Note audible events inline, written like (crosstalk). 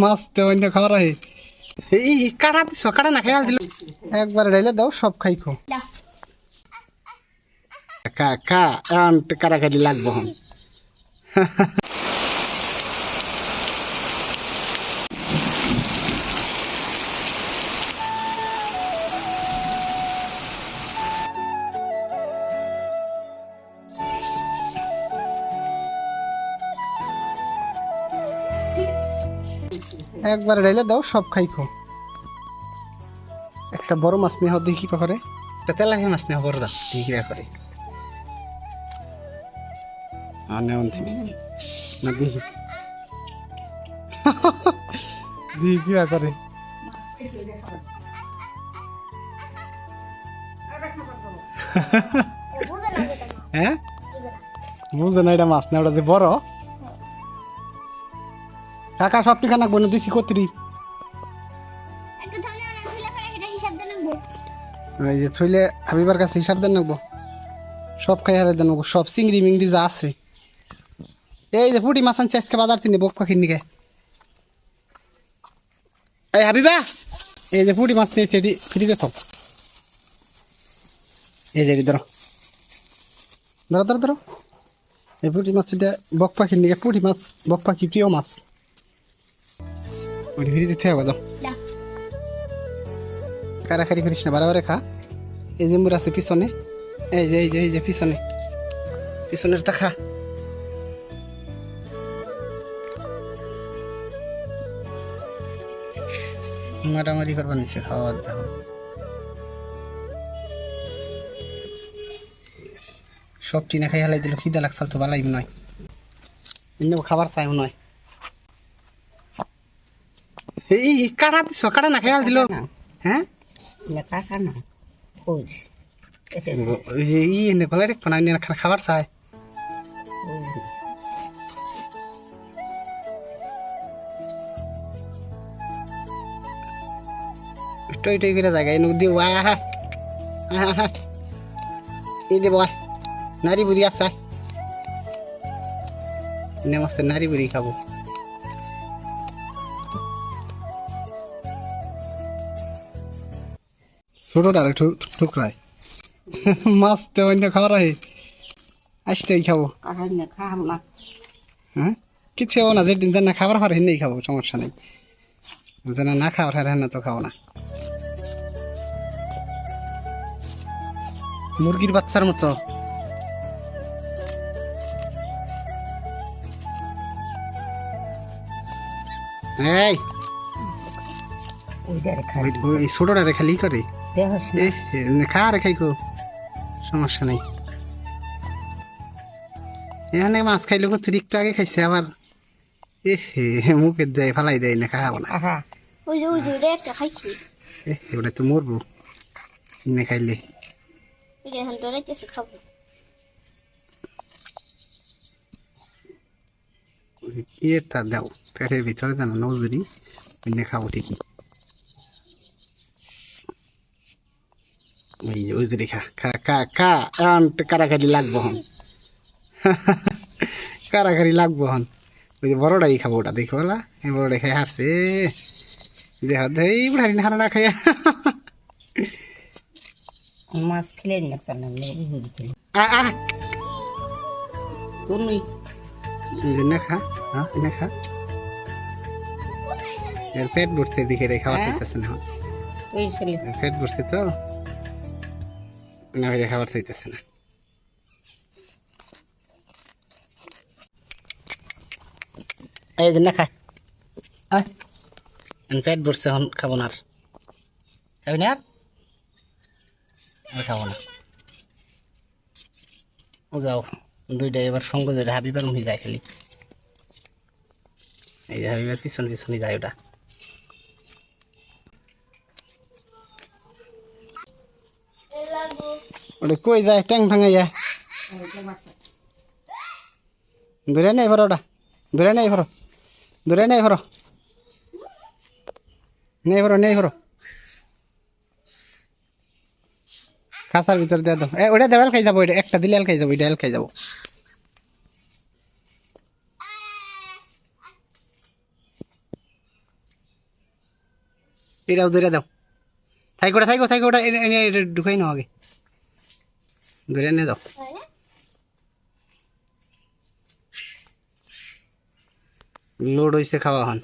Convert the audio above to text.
মাছ তো অন্য খাবার আহে। এই কাটা দিছ কাটা না খেয়াল দিল। একবার ঢাইলে দাও সব খাই খো। কা কা কারাকারি লাগবো। হন একবার ঢাইলে দাও সব খাই খো একটা বড় মাছ নেওয়া দেখি কি করে। একটা তেলাপিয়া মাছ নেওয়া বড় দাও দেখি কি করে। আর নেওয়ান থেকে না দেখি। দেখি কি করে। বুঝে না হ্যাঁ? বুঝতে না এটা মাছ না ওটা যে বড়। কাকা সব টিকা নাকবো না দিছি কত্রি একটু পরে এটা হিসাব ওই যে ছইলে হাবিবার কাছে হিসাব দেন নাকবো। সব খাই হারে দেন নাকবো সব চিংড়ি মিংড়ি যা আছে। এই যে পুটি মাছ আনছে আজকে বাজার তিনি বক পাখির নিকে। এই হাবিবা এই যে পুটি মাছ নিয়েছে এটি ফ্রিতে থাক এই যে ধরো। ধরো ধরো ধরো। এই পুটি মাছ এটা বক পাখির নিকে পুটি মাছ বক পাখি প্রিয় মাছ। ওই ফ্রিতে থেকে দাও। কারাকারি করিস না? বারে খা। এই যে মুর আছে পিছনে। এই যে এই যে এই যে পিছনে। পিছনের তা খা। মারামারি করবার নিচে খাওয়ার দাও। সব টিনা খাই হালাই দিল খিদা লাগছাল তো ভালাই নয়। এমনি খাবার চাই নয়। এই কাটা দিছ কাটা না খেয়াল দিল। হ্যাঁ? কাকা না ই এনে গলায় রেখো না খাবার চাই। টই টই করে জায়গায় আয় আয় আয়। আয় আয় এই দেব আয় নারী বুড়ি আছে। আয় এনে মস্ত নারী বুড়ি খাব। ছোটটা একটু টুকরায়। মাছ তো অন্য খাবার আহে। আসতেই খাব। খাব না হ্যাঁ? কিচ্ছু হব না যেদিন না খাবার পারে হেনেই খাব সমস্যা নেই। যেন না খাবার হারে না তো খাব না। মুরগির বাচ্চার মতো। এই। ছোটটা খালি করে। খা রে খাই কো? সমস্যা নেই। এখানে মাছ খাইলে একটু আগে খাইছে আবার এ হে মুখে দেয় ফালাই দেয় না খাব না। ওই যে ওই যে একটা খাইছি। এ ওটা তো মরবো কিনে খাইলে। এটা এখন ডরাইতেছে খাব। দাও পেটের ভিতরে জানো নজরি কিনে খাব ঠিকই। ওই উজরি খা খা খা খা এখন কারাকারি লাগবো হন। (laughs) কারাকারি লাগবো হন। ওই যে বড়টাই খাব ওটা দেখো বলা এই বড়টাই খাই হারছে। দেহ দেই বুড়ারি না হারা না খাইয়া। মাছ খেলে না আ আ। তুমি। খা হ্যাঁ না খা। এর পেট ভরছে দিকে রে খাওয়া হ্যাঁ? চাইতেছে না। পেট ভরছে তো? না হলে খাবার চাইতেছে না। এই যে না খা আয় পেট ভরছে এখন খাব না আর। খাবি না আর? খাব না। যাও, দুইটা এবার সঙ্গ যেটা হাবিবার মুহি যায় খালি। এই যে হাবিবার পিছন পিছনই যায় ওটা। ওটা কই যায় ট্যাং ভাঙাইয়া দূরে নেই ভরো ওটা। দূরে নেই ভরো। দূরে নেই ভরো। নেই ভরো নেই ভরো। খাসার ভিতর দিয়ে দাও। এ, ওটা দেওয়াল খাই যাব এটা একটা দিলে এল খাই যাব এটা এল খাই যাব। এটাও ধরে দাও। থাইকো ওটা, থাইকো থাইকো ওটা এনে এনে এটা ঢুকাই নাও আগে। ধরে নিয়ে যাও লোড হয়েছে খাওয়া হন